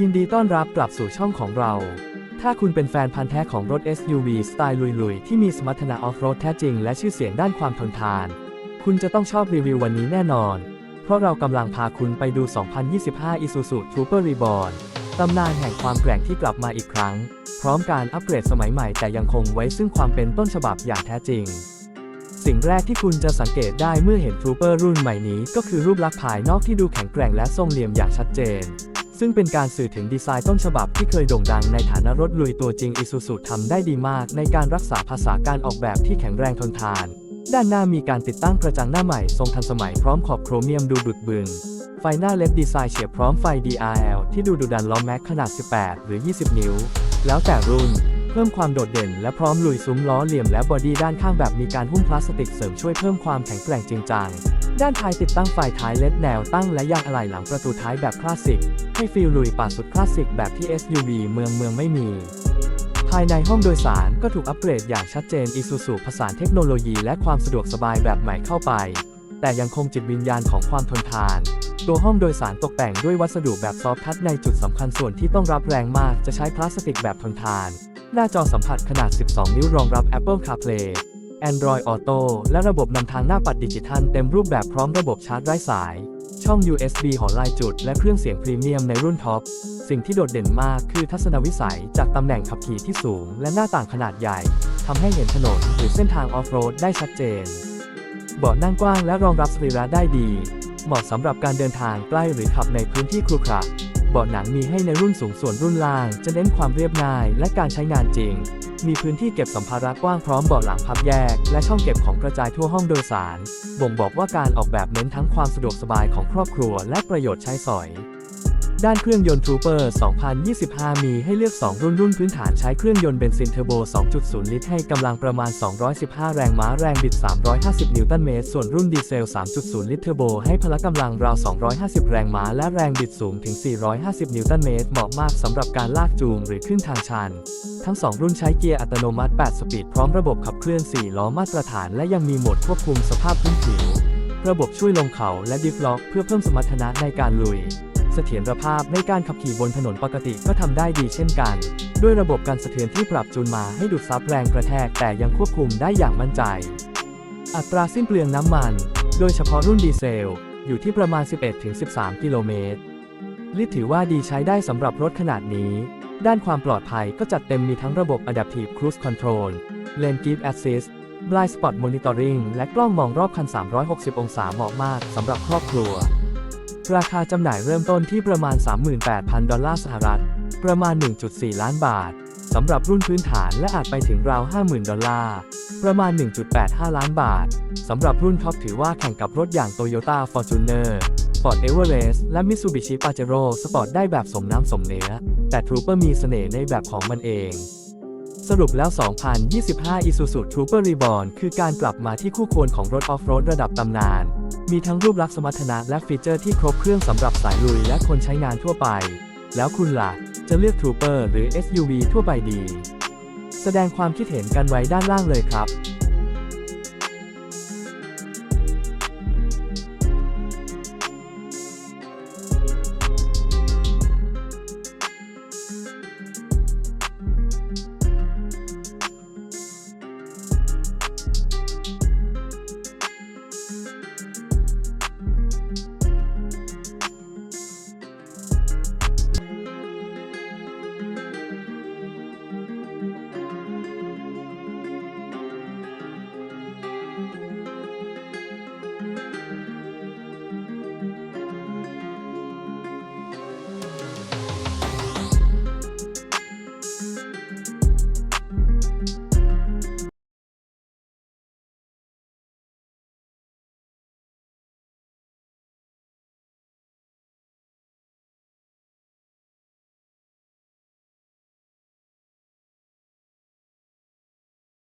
ยินดีต้อนรับกลับสู่ช่องของเรา ถ้าคุณเป็นแฟนพันธ์แท้ของรถ SUV สไตล์ลุยๆ ที่มีสมรรถนะออฟโรดแท้จริงและชื่อเสียงด้านความทนทาน คุณจะต้องชอบรีวิววันนี้แน่นอน เพราะเรากำลังพาคุณไปดู 2025 Isuzu Trooper Reborn ตำนานแห่งความแกร่งที่กลับมาอีกครั้ง พร้อมการอัปเกรดสมัยใหม่แต่ยังคงไว้ซึ่งความเป็นต้นฉบับอย่างแท้จริง สิ่งแรกที่คุณจะสังเกตได้เมื่อเห็น Trooper รุ่นใหม่นี้ ก็คือรูปลักษณ์ภายนอกที่ดูแข็งแกร่งและทรงเหลี่ยมอย่างชัดเจน ซึ่งเป็นการสื่อถึงดีไซน์ต้นฉบับที่เคยโด่งดังในฐานะรถลุยตัวจริงอิซูซุทำได้ดีมาก ในการรักษาภาษาการออกแบบที่แข็งแรงทนทาน ด้านหน้ามีการติดตั้งกระจังหน้าใหม่ทรงทันสมัยพร้อมขอบโครเมียมดูบึกบึนไฟหน้าเล็บดีไซน์เฉียบพร้อมไฟ DRL ที่ดูดุดันล้อแม็กขนาด 18 หรือ 20 นิ้ว แล้วแต่รุ่น เพิ่มความโดดเด่นและพร้อมลุยซุ้มล้อเหลี่ยมและบอดี้ด้านข้างแบบมีการหุ้มพลาสติกเสริมช่วยเพิ่มความแข็งแกร่งจริงจังด้านท้ายติดตั้งไฟท้ายเล็ดแนวตั้งและยางอะไหล่หลังประตูท้ายแบบคลาสสิก ให้ฟีลลุยป่าสุดคลาสสิกแบบที่ SUV เมืองเมืองไม่มี ภายในห้องโดยสารก็ถูกอัปเกรดอย่างชัดเจน Isuzu ผสานเทคโนโลยีและความสะดวกสบายแบบใหม่เข้าไป แต่ยังคงจิตวิญญาณของความทนทาน ตัวห้องโดยสารตกแต่งด้วยวัสดุแบบซอฟทัชในจุดสำคัญส่วนที่ต้องรับแรงมากจะใช้พลาสติกแบบทนทาน หน้าจอสัมผัสขนาด 12 นิ้วรองรับ Apple CarPlay Android Auto และระบบนำทางหน้าปัดดิจิทัลเต็มรูปแบบพร้อมระบบชาร์จไร้สาย ช่อง USB หอลายจุด และเครื่องเสียงพรีเมียมในรุ่นท็อป สิ่งที่โดดเด่นมากคือทัศนวิสัยจากตำแหน่งขับขี่ที่สูง และหน้าต่างขนาดใหญ่ทำให้เห็นถนนหรือเส้นทางออฟโรดได้ชัดเจน เบาะนั่งกว้างและรองรับสรีระได้ดี เหมาะสำหรับการเดินทางใกล้หรือขับในพื้นที่ครุขระ เบาะหนังมีให้ในรุ่นสูงส่วนรุ่นล่าง จะเน้นความเรียบง่ายและการใช้งานจริง มีพื้นที่เก็บสัมภาระกว้างพร้อมเบาะหลังพับแยก และช่องเก็บของกระจายทั่วห้องโดยสาร บ่งบอกว่าการออกแบบเน้นทั้งความสะดวกสบายของครอบครัว และประโยชน์ใช้สอย ด้านเครื่องยนต์ Trooper 2025 มีให้เลือก 2 รุ่นรุ่นพื้นฐานใช้เครื่องยนต์เบนซินเทอร์โบ 2.0 ลิตรให้กำลังประมาณ 215 แรงม้าแรงบิด 350 นิวตันเมตร ส่วนรุ่นดีเซล 3.0 ลิตรเทอร์โบ ให้พละกำลังราว 250 แรงม้าและแรงบิดสูงถึง 450 นิวตันเมตร เหมาะมากสำหรับการลากจูงหรือขึ้นทางชัน ทั้ง 2 รุ่นใช้เกียร์อัตโนมัติ 8 สปีด พร้อมระบบขับเคลื่อน 4 ล้อมาตรฐาน และยังมีโหมดควบคุมสภาพพื้นผิว ระบบช่วยลงเขาและดิฟล็อก เพื่อเพิ่มสมรรถนะในการลุย เสถียรภาพในการขับขี่บนถนนปกติก็ทำได้ดีเช่นกัน ด้วยระบบการสะเทือนที่ปรับจูนมาให้ดูดซับแรงกระแทกแต่ยังควบคุมได้อย่างมั่นใจ อัตราสิ้นเปลืองน้ำมัน โดยเฉพาะรุ่นดีเซล อยู่ที่ประมาณ 11-13 กิโลเมตรลิถือว่าดีใช้ได้สำหรับรถขนาดนี้ ด้านความปลอดภัยก็จัดเต็มมีทั้งระบบ Adaptive Cruise Control Lane Keep Assist Blind Spot Monitoring และกล้องมองรอบคัน 360 องศาเหมาะมากสำหรับครอบครัว ราคาจำหน่ายเริ่มต้นที่ประมาณ 38,000 ดอลลาร์สหรัฐ ประมาณ 1.4 ล้านบาท สำหรับรุ่นพื้นฐานและอาจไปถึงราว 50,000 ดอลลาร์ ประมาณ 1.85 ล้านบาท สำหรับรุ่นท็อปถือว่าแข่งกับรถอย่าง Toyota Fortuner Ford Everest และ Mitsubishi Pajero Sport ได้แบบสมน้ำสมเนื้อ แต่ Trooper มีเสน่ห์ในแบบของมันเองสรุปแล้ว 2025 Isuzu Trooper Reborn คือการกลับมาที่คู่ควรของรถออฟโรดระดับตำนาน มีทั้งรูปลักษณ์สมรรถนะและฟีเจอร์ที่ครบเครื่องสำหรับสายลุยและคนใช้งานทั่วไป แล้วคุณล่ะ จะเลือก Trooper หรือ SUV ทั่วไปดี แสดงความคิดเห็นกันไว้ด้านล่างเลยครับ